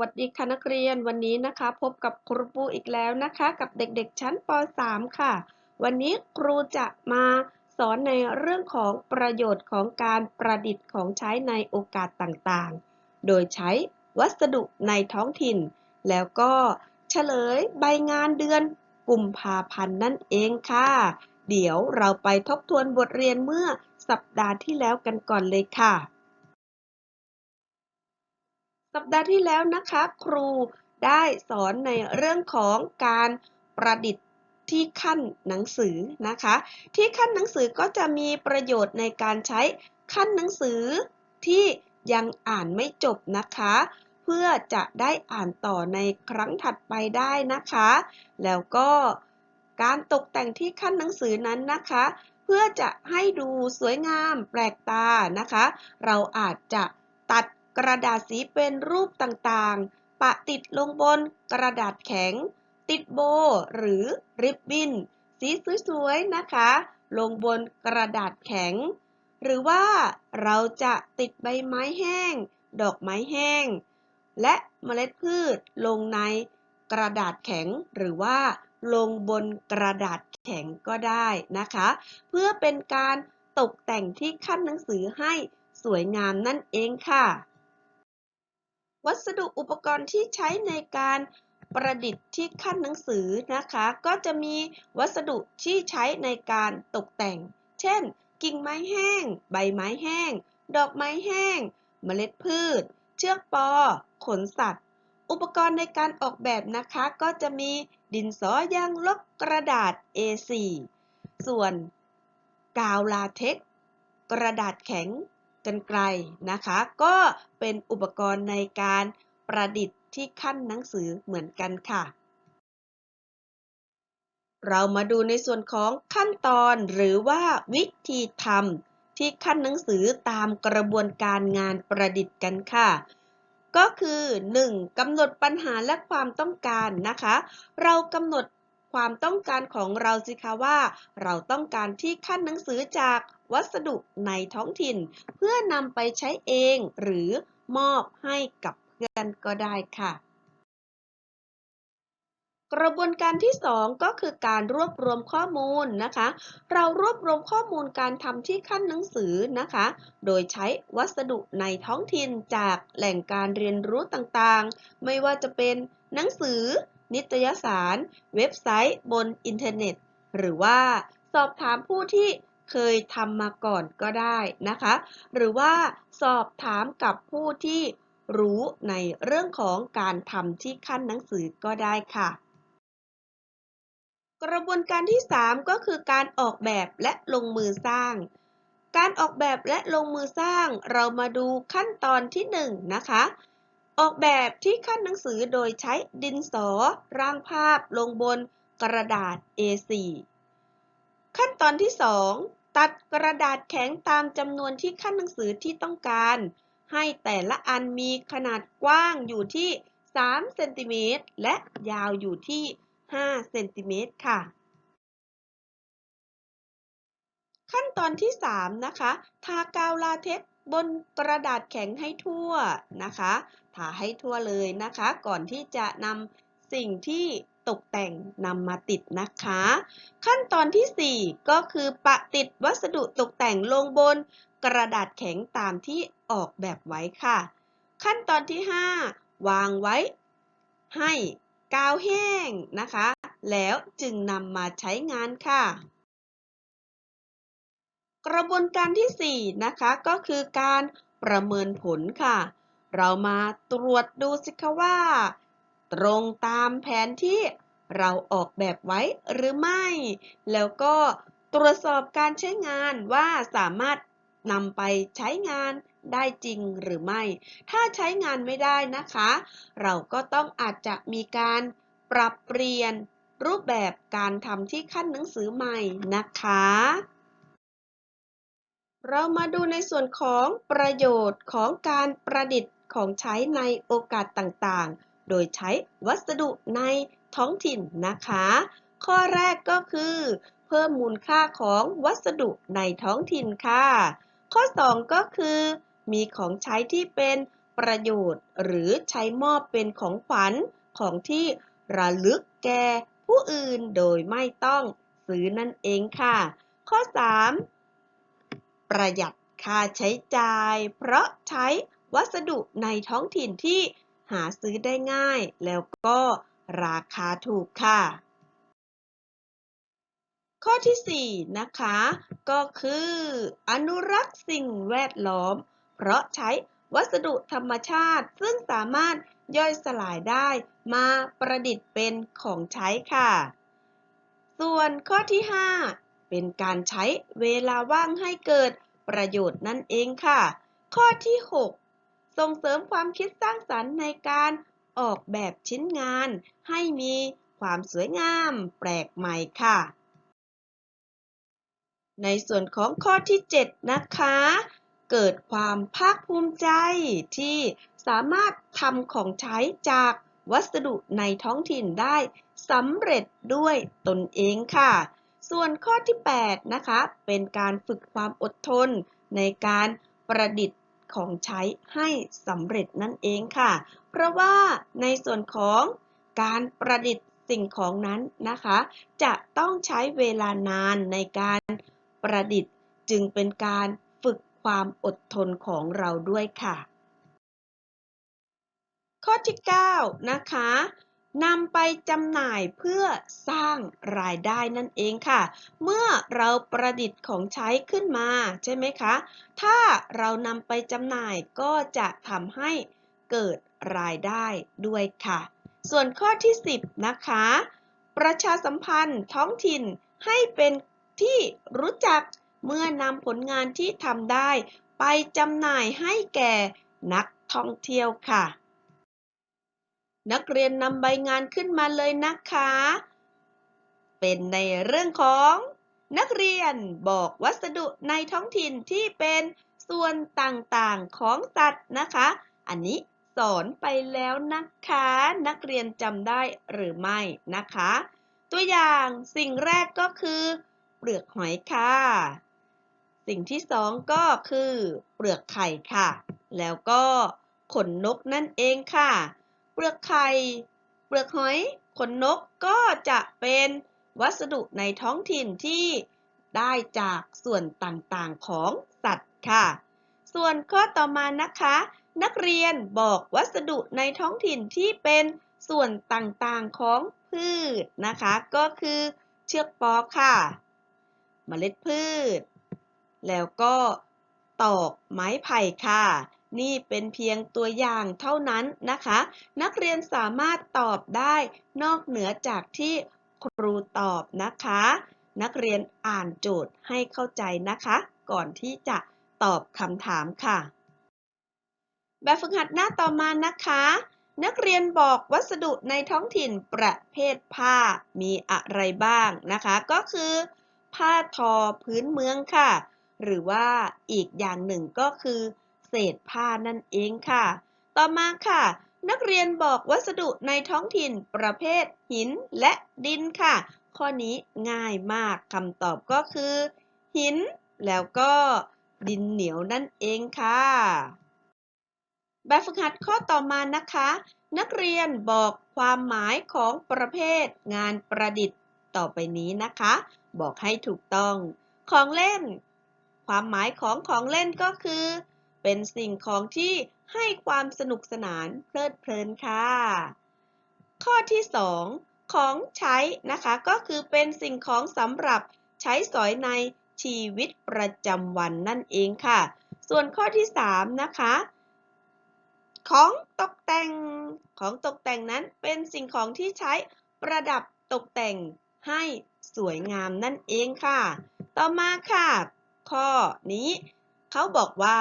วัสดีค่ะนักเรียนวันนี้นะคะ พบกับครูปูอีกแล้วนะคะ กับเด็กๆ ชั้นป .3 ค่ะ วันนี้ครูจะมาสอนในเรื่องของประโยชน์ของการประดิษฐ์ของใช้ในโอกาสต่างๆ โดยใช้วัสดุในท้องถิ่น แล้วก็เฉลยใบงานเดือนกุมภาพันธ์นั่นเองค่ะ เดี๋ยวเราไปทบทวนบทเรียนเมื่อสัปดาห์ที่แล้วกันก่อนเลยค่ะ สัปดาห์ที่แล้วนะคะ ครูได้สอนในเรื่องของการประดิษฐ์ที่ขั้นหนังสือนะคะ ที่ขั้นหนังสือก็จะมีประโยชน์ในการใช้ขั้นหนังสือที่ยังอ่านไม่จบนะคะ เพื่อจะได้อ่านต่อในครั้งถัดไปได้นะคะ แล้วก็การตกแต่งที่ขั้นหนังสือนั้นนะคะ เพื่อจะให้ดูสวยงามแปลกตานะคะ เราอาจจะตัด กระดาษสีเป็นรูปต่างๆ ปะติดลงบนกระดาษแข็ง ติดโบหรือริบบิ้น สีสวยๆนะคะ ลงบนกระดาษแข็ง หรือว่าเราจะติดใบไม้แห้ง ดอกไม้แห้ง และเมล็ดพืชลงในกระดาษแข็งหรือว่าลงบนกระดาษแข็งก็ได้นะคะ เพื่อเป็นการตกแต่งที่ขั้นหนังสือให้สวยงามนั่นเองค่ะ วัสดุอุปกรณ์ที่ใช้ในการประดิษฐ์ที่ขั้นหนังสือนะคะ ก็จะมีวัสดุที่ใช้ในการตกแต่ง เช่น กิ่งไม้แห้ง ใบไม้แห้ง ดอกไม้แห้ง เมล็ดพืช เชือกปอ ขนสัตว์ อุปกรณ์ในการออกแบบนะคะ ก็จะมีดินสอยางลบกระดาษ A4 ส่วนกาวลาเท็กกระดาษแข็ง กันไกลนะคะ ก็เป็นอุปกรณ์ในการประดิษฐ์ที่ขั้นหนังสือเหมือนกันค่ะ เรามาดูในส่วนของขั้นตอนหรือว่าวิธีทำที่ขั้นหนังสือตามกระบวนการงานประดิษฐ์กันค่ะก็คือ 1. กำหนดปัญหาและความต้องการนะคะ เรากำหนด ความต้องการของเราสิคะว่า เราต้องการที่ขั้นหนังสือจากวัสดุในท้องถิ่น เพื่อนำไปใช้เองหรือมอบให้กับเพื่อนก็ได้ค่ะ กระบวนการที่ 2 ก็คือการรวบรวมข้อมูลนะคะ เรารวบรวมข้อมูลการทำที่ขั้นหนังสือนะคะ โดยใช้วัสดุในท้องถิ่นจากแหล่งการเรียนรู้ต่างๆ ไม่ว่าจะเป็นหนังสือ นิตยสาร เว็บไซต์บนอินเทอร์เน็ต หรือว่าสอบถามผู้ที่เคยทำมาก่อนก็ได้นะคะ หรือว่าสอบถามกับผู้ที่รู้ในเรื่องของการทำที่ขั้นหนังสือก็ได้ค่ะ กระบวนการที่ 3 ก็คือการออกแบบและลงมือสร้าง การออกแบบและลงมือสร้าง เรามาดูขั้นตอนที่ 1 นะคะ ออกแบบที่ขั้นหนังสือโดยใช้ดินสอ ร่างภาพลงบนกระดาษ A4 ขั้นตอนที่ 2 ตัดกระดาษแข็งตามจำนวนที่ขั้นหนังสือที่ต้องการ ให้แต่ละอันมีขนาดกว้างอยู่ที่ 3 เซนติเมตรและยาวอยู่ที่ 5 เซนติเมตรค่ะ ขั้นตอนที่ 3 นะคะ ทากาวลาเท็ก บนกระดาษแข็งให้ทั่วนะคะทาให้ทั่วเลยนะคะ ก่อนที่จะนำสิ่งที่ตกแต่งนำมาติดนะคะ ขั้นตอนที่ 4 ก็คือปะติดวัสดุตกแต่งลงบนกระดาษแข็งตามที่ออกแบบไว้ค่ะ ขั้นตอนที่ 5 วางไว้ ให้กาวแห้งนะคะ แล้วจึงนำมาใช้งานค่ะ กระบวนการที่ 4 นะคะ ก็คือการประเมินผลค่ะ เรามาตรวจดูสิคะว่า ตรงตามแผนที่เราออกแบบไว้หรือไม่ แล้วก็ตรวจสอบการใช้งานว่าสามารถนำไปใช้งานได้จริงหรือไม่ ถ้าใช้งานไม่ได้นะคะ เราก็ต้องอาจจะมีการปรับเปลี่ยนรูปแบบการทำที่ขั้นหนังสือใหม่นะคะ เรามาดูในส่วนของประโยชน์ของการประดิษฐ์ของใช้ในโอกาสต่างๆ โดยใช้วัสดุในท้องถิ่นนะคะ ข้อแรกก็คือ เพิ่มมูลค่าของวัสดุในท้องถิ่นค่ะ ข้อ 2 ก็คือ มีของใช้ที่เป็นประโยชน์ หรือใช้มอบเป็นของขวัญของที่ระลึกแก่ผู้อื่นโดยไม่ต้องซื้อนั่นเองค่ะ ข้อ 3 ประหยัดค่าใช้จ่าย เพราะใช้วัสดุในท้องถิ่นที่หาซื้อได้ง่าย แล้วก็ราคาถูกค่ะ ข้อที่ 4 นะคะ ก็คือ อนุรักษ์สิ่งแวดล้อม เพราะใช้วัสดุธรรมชาติ ซึ่งสามารถย่อยสลายได้มาประดิษฐ์เป็นของใช้ค่ะ ส่วนข้อที่ 5 เป็นการใช้เวลาว่างให้เกิดประโยชน์นั่นเองค่ะ ข้อที่ 6 ส่งเสริมความคิดสร้างสรรค์ในการออกแบบชิ้นงาน ให้มีความสวยงามแปลกใหม่ค่ะ ในส่วนของข้อที่ 7 นะคะ เกิดความภาคภูมิใจที่สามารถทำของใช้จากวัสดุในท้องถิ่นได้สำเร็จด้วยตนเองค่ะ ส่วนข้อที่ 8 นะคะ เป็นการฝึกความอดทนในการประดิษฐ์ของใช้ให้สำเร็จนั่นเองค่ะ เพราะว่าในส่วนของการประดิษฐ์สิ่งของนั้นนะคะ จะต้องใช้เวลานานในการประดิษฐ์จึงเป็นการฝึกความอดทนของเราด้วยค่ะ ข้อที่ 9 นะคะ นำไปจำหน่ายเพื่อสร้างรายได้นั่นเองค่ะ เมื่อเราประดิษฐ์ของใช้ขึ้นมาใช่ไหมคะ ถ้าเรานำไปจำหน่ายก็จะทำให้เกิดรายได้ด้วยค่ะ ส่วนข้อที่ 10 นะคะ ประชาสัมพันธ์ท้องถิ่นให้เป็นที่รู้จักเมื่อนำผลงานที่ทำได้ ไปจำหน่ายให้แก่นักท่องเที่ยวค่ะ นักเรียนนำใบงานขึ้นมาเลยนะคะ เป็นในเรื่องของนักเรียนบอกวัสดุในท้องถิ่นที่เป็นส่วนต่างๆของสัตว์นะคะ อันนี้สอนไปแล้วนะคะ นักเรียนจำได้หรือไม่นะคะ ตัวอย่างสิ่งแรกก็คือเปลือกหอยค่ะ สิ่งที่สองก็คือเปลือกไข่ค่ะ แล้วก็ขนนกนั่นเองค่ะ เปลือกไข่ เปลือกหอย ขนนกก็จะเป็นวัสดุในท้องถิ่นที่ได้จากส่วนต่างๆของสัตว์ค่ะ ส่วนข้อต่อมานะคะ นักเรียนบอกวัสดุในท้องถิ่นที่เป็นส่วนต่างๆของพืชนะคะ ก็คือเชือกปอค่ะเมล็ดพืช แล้วก็ตอกไม้ไผ่ค่ะ นี่เป็นเพียงตัวอย่างเท่านั้นนะคะ นักเรียนสามารถตอบได้นอกเหนือจากที่ครูตอบนะคะ นักเรียนอ่านโจทย์ให้เข้าใจนะคะ ก่อนที่จะตอบคำถามค่ะ แบบฝึกหัดหน้าต่อมานะคะ นักเรียนบอกวัสดุในท้องถิ่นประเภทผ้ามีอะไรบ้างนะคะ ก็คือ ผ้าทอพื้นเมืองค่ะ หรือว่าอีกอย่างหนึ่งก็คือ เศษผ้านั่นเองค่ะ ต่อมาค่ะ นักเรียนบอกวัสดุในท้องถิ่นประเภทหินและดินค่ะ ข้อนี้ง่ายมากคำตอบก็คือ หิน แล้วก็ดินเหนียวนั่นเองค่ะ แบบฝึกหัดข้อต่อมานะคะ นักเรียนบอกความหมายของประเภทงานประดิษฐ์ต่อไปนี้นะคะ บอกให้ถูกต้อง ของเล่น ความหมายของของเล่นก็คือ เป็นสิ่งของที่ให้ความสนุกสนานเพลิดเพลินค่ะ ข้อที่ 2 ของใช้นะคะก็คือเป็นสิ่งของสำหรับใช้สอยในชีวิตประจำวันนั่นเองค่ะ ส่วนข้อที่ 3 นะคะ ของตกแต่งของตกแต่งนั้นเป็นสิ่งของที่ใช้ประดับตกแต่งให้สวยงามนั่นเองค่ะ ต่อมาค่ะ ข้อนี้เขาบอกว่า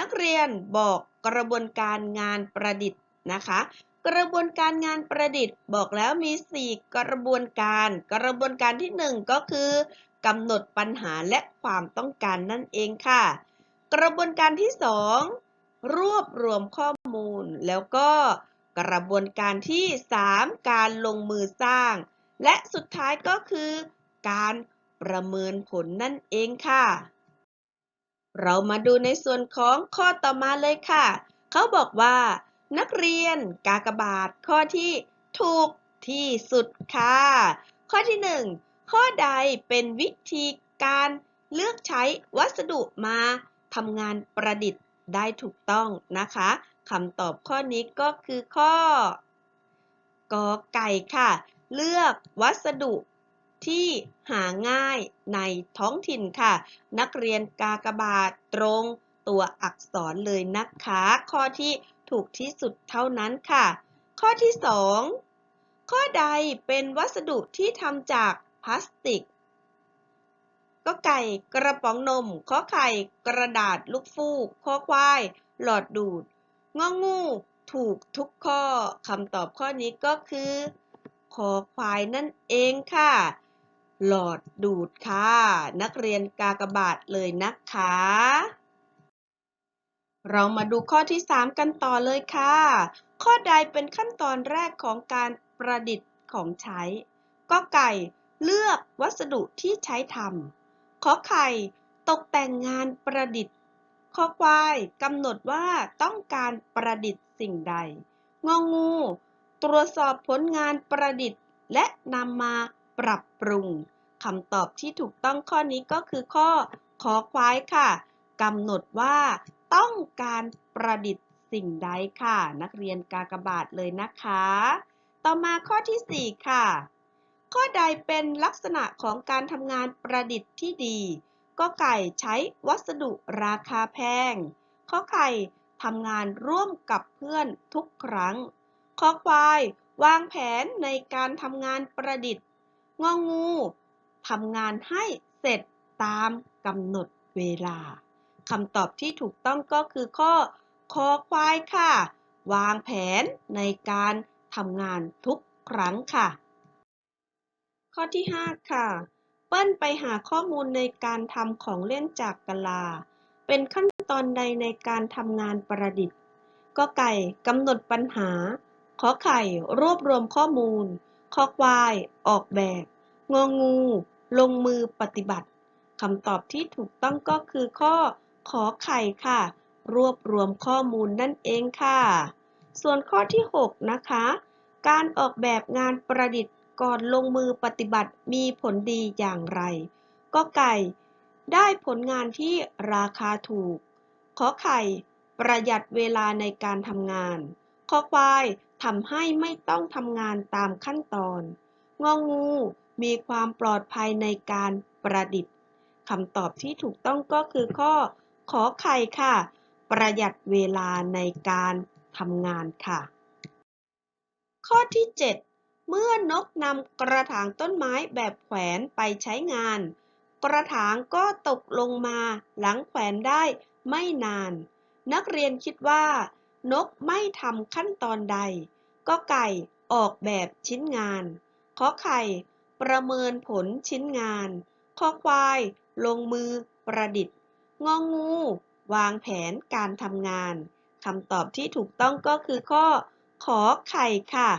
นักเรียนบอกกระบวนการงานประดิษฐ์นะคะ กระบวนการงานประดิษฐ์บอกแล้วมี 4 กระบวนการ กระบวนการที่ 1 ก็คือกำหนดปัญหาและความต้องการนั่นเองค่ะ กระบวนการที่ 2 รวบรวมข้อมูล แล้วก็กระบวนการที่ 3 การลงมือสร้าง และสุดท้ายก็คือ การประเมินผลนั่นเองค่ะ เรามาดูในส่วนของข้อต่อมาเลยค่ะ เขาบอกว่า นักเรียนกากบาทข้อที่ถูกที่สุดค่ะ ข้อที่หนึ่งข้อใดเป็นวิธีการเลือกใช้วัสดุมาทำงานประดิษฐ์ได้ถูกต้องนะคะคำตอบข้อนี้ก็คือข้อกอไก่ค่ะ เลือกวัสดุ ที่หาง่ายในท้องถิ่นค่ะ นักเรียนกากบาทตรงตัวอักษรเลยนะคะ ข้อที่ถูกที่สุดเท่านั้นค่ะ ข้อที่ 2 ข้อใดเป็นวัสดุที่ทำจากพลาสติกก็ไก่กระป๋องนมข้อไข่กระดาษลูกฟูกข้อควาย หลอดดูดงองู ถูกทุกข้อคำตอบข้อนี้ก็คือ คอควายนั่นเองค่ะ หลอดดูดค่ะ นักเรียนกากบาทเลยนะคะ เรามาดูข้อที่ 3 กันต่อเลยค่ะ ข้อใดเป็นขั้นตอนแรกของการประดิษฐ์ของใช้ ก็ไก่เลือกวัสดุที่ใช้ทำขอไข่ตกแต่งงานประดิษฐ์ข้อควายกำหนดว่าต้องการประดิษฐ์สิ่งใด งองู ตรวจสอบผลงานประดิษฐ์และนำมา ปรับปรุงคำตอบที่ถูกต้องข้อนี้ก็คือข้อขอควายค่ะกำหนดว่าต้องการประดิษฐ์สิ่งใดค่ะ นักเรียนกากบาทเลยนะคะ ต่อมาข้อที่ 4 ค่ะ ข้อใดเป็นลักษณะของการทำงานประดิษฐ์ที่ดีก็ไก่ใช้วัสดุราคาแพงข้อไข่ทำงานร่วมกับเพื่อนทุกครั้งข้อควายวางแผนในการทำงานประดิษฐ์ งองูทำงานให้เสร็จตามกำหนดเวลาคำตอบที่ถูกต้องก็คือข้อคอควายค่ะ วางแผนในการทำงานทุกครั้งค่ะ ข้อที่ 5 ค่ะ เปิ้ลไปหาข้อมูลในการทำของเล่นจากกะลา เป็นขั้นตอนใดในการทำงานประดิษฐ์ก็ไก่กำหนดปัญหา ขอไข่รวบรวมข้อมูล ขอควาย ออกแบบ งองู ลงมือปฏิบัติคำตอบที่ถูกต้องก็คือข้อขอไข่ค่ะ รวบรวมข้อมูลนั่นเองค่ะ ส่วนข้อที่ 6 นะคะ การออกแบบงานประดิษฐ์ก่อนลงมือปฏิบัติมีผลดีอย่างไร ก็ไก่ ได้ผลงานที่ราคาถูก ขอไข่ ประหยัดเวลาในการทำงานขอควาย ทำให้ไม่ต้องทำงานตามขั้นตอน งองู มีความปลอดภัยในการประดิษฐ์คำตอบที่ถูกต้องก็คือข้อ ขอไข่ค่ะ ประหยัดเวลาในการทำงานค่ะ ข้อที่ 7 เมื่อนกนำกระถางต้นไม้แบบแขวนไปใช้งาน กระถางก็ตกลงมาหลังแขวนได้ไม่นาน นักเรียนคิดว่า นกไม่ทำขั้นตอนใด ก็ไก่ออกแบบชิ้นงานขอไข่ ประเมินผลชิ้นงานขอควาย ลงมือประดิษฐ์งองู วางแผนการทำงานคำตอบที่ถูกต้องก็คือข้อ ขอไข่ค่ะ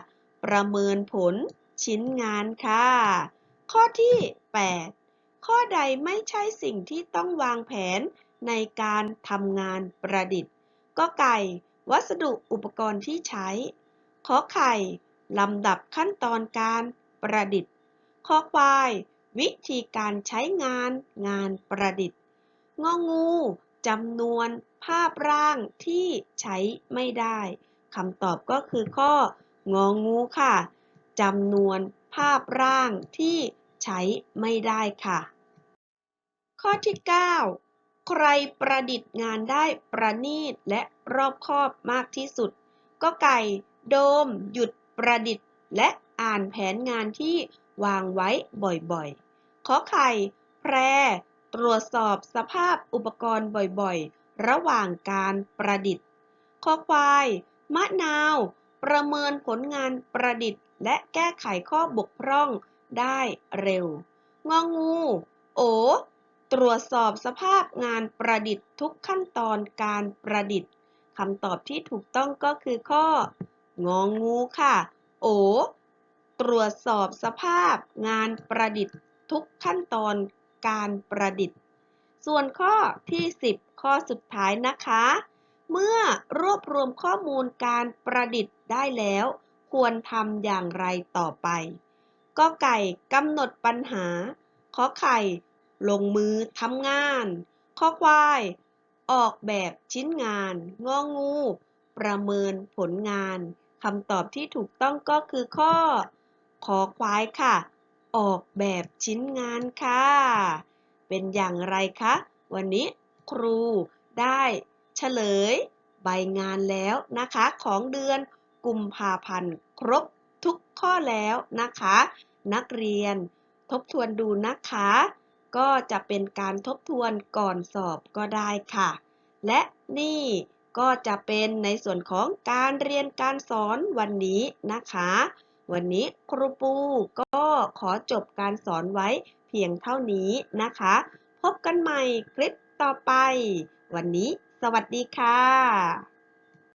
ประเมินผลชิ้นงานค่ะ ข้อที่ 8 ข้อใดไม่ใช่สิ่งที่ต้องวางแผนในการทำงานประดิษฐ์ ก็ไก่ วัสดุอุปกรณ์ที่ใช้ ขอไข่ ลำดับขั้นตอนการประดิษฐ์ขอควาย วิธีการใช้งานงานประดิษฐ์ งองูจำนวนภาพร่างที่ใช้ไม่ได้คำตอบก็คือข้ององูค่ะจำนวนภาพร่างที่ใช้ไม่ได้ค่ะ ข้อที่ 9 ใครประดิษฐ์งานได้ประณีตและรอบคอบมากที่สุด ก็ไก่ โดมหยุดประดิษฐ์และอ่านแผนงานที่วางไว้บ่อยๆ ขอไข่ แพร ตรวจสอบสภาพอุปกรณ์บ่อยๆ ระหว่างการประดิษฐ์ขอควาย มะนาว ประเมินผลงานประดิษฐ์ และแก้ไขข้อบกพร่องได้เร็ว งองู โอ ตรวจสอบสภาพงานประดิษฐ์ทุกขั้นตอนการประดิษฐ์คำตอบที่ถูกต้องก็คือข้อ งองูค่ะ โอ ตรวจสอบสภาพงานประดิษฐ์ทุกขั้นตอนการประดิษฐ์ ส่วนข้อที่ 10 ข้อสุดท้ายนะคะ เมื่อรวบรวมข้อมูลการประดิษฐ์ได้แล้ว ควรทำอย่างไรต่อไปก็ไก่กำหนดปัญหา ขอไข่ ลงมือทำงาน ข้อควาย ออกแบบชิ้นงาน งองู ประเมินผลงาน คำตอบที่ถูกต้องก็คือข้อ ขอควายค่ะ ออกแบบชิ้นงานค่ะ เป็นอย่างไรคะ วันนี้ครูได้เฉลย ใบงานแล้วนะคะ ของเดือนกุมภาพันธ์ครบทุกข้อแล้วนะคะ นักเรียนทบทวนดูนะคะ ก็จะเป็นการทบทวนก่อนสอบก็ได้ค่ะ และนี่ ก็จะเป็นในส่วนของการเรียนการสอนวันนี้นะคะ วันนี้ครูปูก็ขอจบการสอนไว้เพียงเท่านี้นะคะ พบกันใหม่คลิปต่อไป วันนี้สวัสดีค่ะ